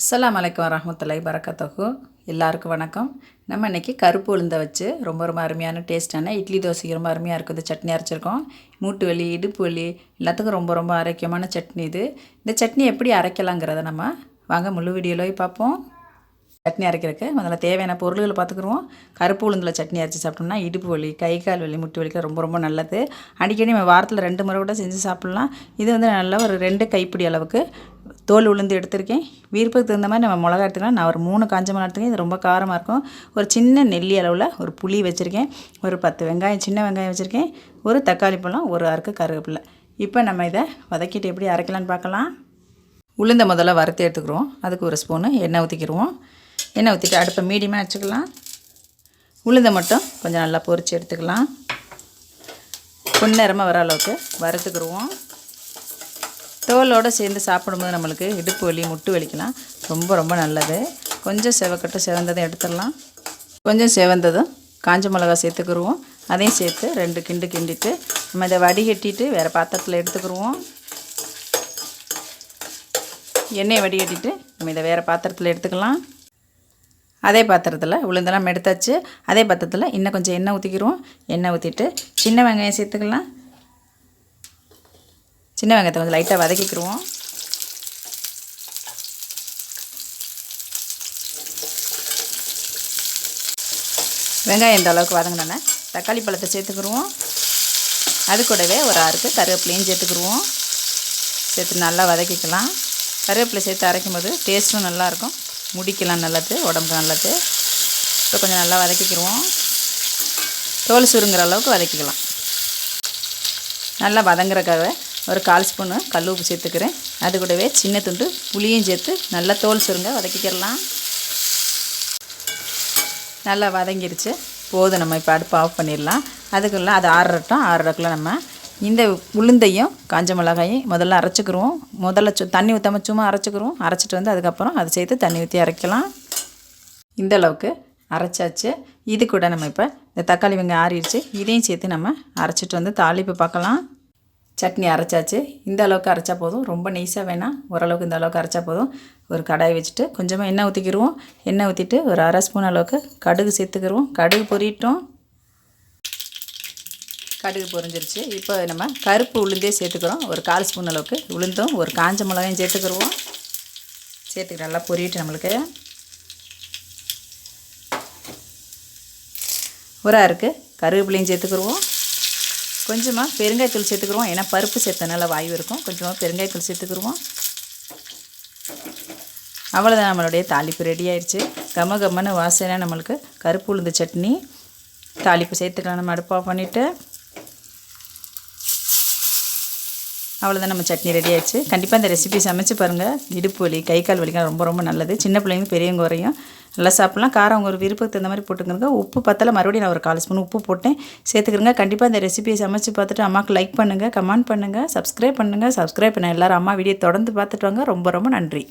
அஸ்லாம் வலைக்கம் வரஹ்மத்துல்லாஹி வரக்கத்துஹு எல்லாருக்கும் வணக்கம். நம்ம இன்றைக்கி கருப்பு உளுந்தை வச்சு ரொம்ப ரொம்ப அருமையான டேஸ்ட்டான இட்லி தோசை ரொம்ப அருமையாக இருக்குது. இந்த சட்னி அரைச்சிருக்கோம். மூட்டு வலி இடுப்பு வலி எல்லாத்துக்கும் ரொம்ப ரொம்ப ஆரோக்கியமான சட்னி இது. இந்த சட்னி எப்படி அரைக்கலாங்கிறத நம்ம வாங்க முழு வீடியோவில் பார்ப்போம். சட்னி அரைக்கிறதுக்கு முதல்ல தேவையான பொருள்களை பார்த்துக்குருவோம். கருப்பு உளுந்தில் சட்னி அரைச்சி சாப்பிட்டோம்னா இடுப்பு வலி கை கால் வலி முட்டு வலிக்கு ரொம்ப ரொம்ப நல்லது. அடிக்கடி நம்ம வாரத்தில் ரெண்டு முறை கூட செஞ்சு சாப்பிட்லாம். இது வந்து நல்லா ஒரு ரெண்டு கைப்பிடி அளவுக்கு தோல் உளுந்து எடுத்திருக்கேன். விருப்பத்துக்கு தகுந்த மாதிரி நம்ம மிளகா எடுத்துக்கலாம். நான் ஒரு மூணு காஞ்ச மிளகா எடுத்துக்கேன் இது ரொம்ப காரமாக இருக்கும். ஒரு சின்ன நெல்லி அளவில் ஒரு புளி வச்சுருக்கேன். ஒரு பத்து வெங்காயம் சின்ன வெங்காயம் வச்சுருக்கேன். ஒரு தக்காளி பழம் ஒரு அறுக்கு கருவேப்பிலை. இப்போ நம்ம இதை வதக்கிட்டு எப்படி அரைக்கலான்னு பார்க்கலாம். உளுந்தை முதல்ல வறுத்து எடுத்துக்கிறோம். அதுக்கு ஒரு ஸ்பூனு எண்ணெய் ஊற்றிக்கிடுவோம் எண்ணெய் ஊற்றிட்டு அடுப்பை மீடியமாக வச்சுக்கலாம். உளுந்தை மட்டும் கொஞ்சம் நல்லா பொரித்து எடுத்துக்கலாம். பொன்னிறமாக வர அளவுக்கு வறுத்துக்கிடுவோம் தோலோடு சேர்ந்து சாப்பிடும்போது நம்மளுக்கு இடுப்பு வலி முட்டு வலிக்கலாம் ரொம்ப ரொம்ப நல்லது. கொஞ்சம் செவக்கட்டும் செவந்ததும் எடுத்துடலாம். கொஞ்சம் செவந்ததும் காஞ்ச மிளகா சேர்த்துக்கிடுவோம் அதையும் சேர்த்து ரெண்டு கிண்டு கிண்டிட்டு நம்ம இதை வடிகட்டிட்டு வேறு பாத்திரத்தில் எடுத்துக்கிடுவோம் எண்ணெயை வடிகட்டிட்டு நம்ம இதை வேறு பாத்திரத்தில் எடுத்துக்கலாம். அதே பாத்திரத்தில் உளுந்தெல்லாம் எடுத்தாச்சு. அதே பாத்திரத்தில் இன்னும் கொஞ்சம் எண்ணெய் ஊற்றிக்கிடுவோம் எண்ணெய் ஊற்றிட்டு சின்ன வெங்காயம் சேர்த்துக்கலாம். சின்ன வெங்காயத்தை கொஞ்சம் லைட்டாக வதக்கிக்கிடுவோம் வெங்காயம் இந்த அளவுக்கு வதங்கினோன்னே தக்காளி பழத்தை சேர்த்துக்கிடுவோம் அது கூடவே ஒரு ஆறுக்கு கருவேப்பிலையும் சேர்த்துக்கிடுவோம் சேர்த்து நல்லா வதக்கிக்கலாம். கருவேப்பிலை சேர்த்து அரைக்கும் போது டேஸ்ட்டும் நல்லாயிருக்கும். முடிக்கலாம் நல்லது உடம்புக்கு நல்லது. இப்போ கொஞ்சம் நல்லா வதக்கிக்கிடுவோம் தோல் சுருங்குற அளவுக்கு வதக்கிக்கலாம். நல்லா வதங்குறக்காக ஒரு கால் ஸ்பூனு கல் உப்பு சேர்த்துக்கிறேன். அது கூடவே சின்ன துண்டு புளியும் சேர்த்து நல்லா தோல் சுருங்க வதக்கிக்கிடலாம் நல்லா வதங்கிருச்சு. போதும் நம்ம இப்போ அடுப்பு ஆஃப் பண்ணிடலாம். அதுக்குள்ளே அது ஆறுறட்டும் ஆறுறக்குள்ள நம்ம இந்த உளுந்தையும் காஞ்ச மிளகாயும் முதல்ல அரைச்சிக்கிருவோம். முதல்ல சு தண்ணி ஊற்றாம சும்மா அரைச்சிக்கிருவோம். அரைச்சிட்டு வந்து அதுக்கப்புறம் அதை சேர்த்து தண்ணி ஊற்றி அரைக்கலாம். இந்த அளவுக்கு அரைச்சாச்சு. இது கூட நம்ம இப்போ இந்த தக்காளி வெங்காயம் ஆறிடுச்சு. இதையும் சேர்த்து நம்ம அரைச்சிட்டு வந்து தாளிப்பு பார்க்கலாம். சட்னி அரைச்சாச்சு. இந்த அளவுக்கு அரைச்சா போதும். ரொம்ப நைஸாக வேணாம். ஓரளவுக்கு இந்த அளவுக்கு அரைச்சா போதும். ஒரு கடாய் வச்சுட்டு கொஞ்சமாக எண்ணெய் ஊற்றிக்கிடுவோம் எண்ணெய் ஊற்றிட்டு ஒரு அரை ஸ்பூன் அளவுக்கு கடுகு சேர்த்துக்கிடுவோம் கடுகு பொரியட்டும் கடுகு பொரிஞ்சிருச்சு. இப்போ நம்ம கருப்பு உளுந்தே சேர்த்துக்கிறோம். ஒரு கால் ஸ்பூன் அளவுக்கு உளுந்தும் ஒரு காஞ்ச மிளகாயும் சேர்த்துக்கிடுவோம் சேர்த்துக்கிட்டு நல்லா பொரியட்டு நம்மளுக்கு. ஒரு இருக்குது கருவேப்பிலையும் சேர்த்துக்கிடுவோம் கொஞ்சமாக பெருங்காயத்தூள் சேர்த்துக்குருவோம். ஏன்னா பருப்பு சேர்த்தனால வாயு இருக்கும். கொஞ்சமாக பெருங்காயத்தூள் சேர்த்துக்குருவோம். அவ்வளோதான் நம்மளுடைய தாளிப்பு ரெடி ஆயிடுச்சு கம கம்மன்னு வாசனை நம்மளுக்கு கருப்பு உளுந்து சட்னி. தாளிப்பு சேர்த்துக்கலாம். நம்ம அடுப்பாக பண்ணிவிட்டு அவ்வளோதான் நம்ம சட்னி ரெடி ஆயிடுச்சு கண்டிப்பாக இந்த ரெசிபி சமைச்சு பாருங்கள் இடுப்பு வலி கை கால் வலிக்கலாம் ரொம்ப ரொம்ப நல்லது. சின்ன பிள்ளைங்க பெரியவங்க வரையும் நல்லா சாப்பிட்லாம். காரம் அவங்க ஒரு விருப்பத்துக்கு தகுந்த மாதிரி போட்டுக்கிறங்க உப்பு பத்தல மறுபடியும் நான் ஒரு கால் ஸ்பூன் உப்பு போட்டேன். சேர்த்துக்கிறங்க. கண்டிப்பாக இந்த ரெசிபியை சமைச்சு பார்த்துட்டு அம்மாவுக்கு லைக் பண்ணுங்கள் கமெண்ட் பண்ணுங்கள் சப்ஸ்கிரைப் பண்ணுங்கள் சப்ஸ்கிரைப் பண்ண எல்லோரும் அம்மா வீடியோ தொடர்ந்து பார்த்துட்டு வாங்க. ரொம்ப ரொம்ப நன்றி.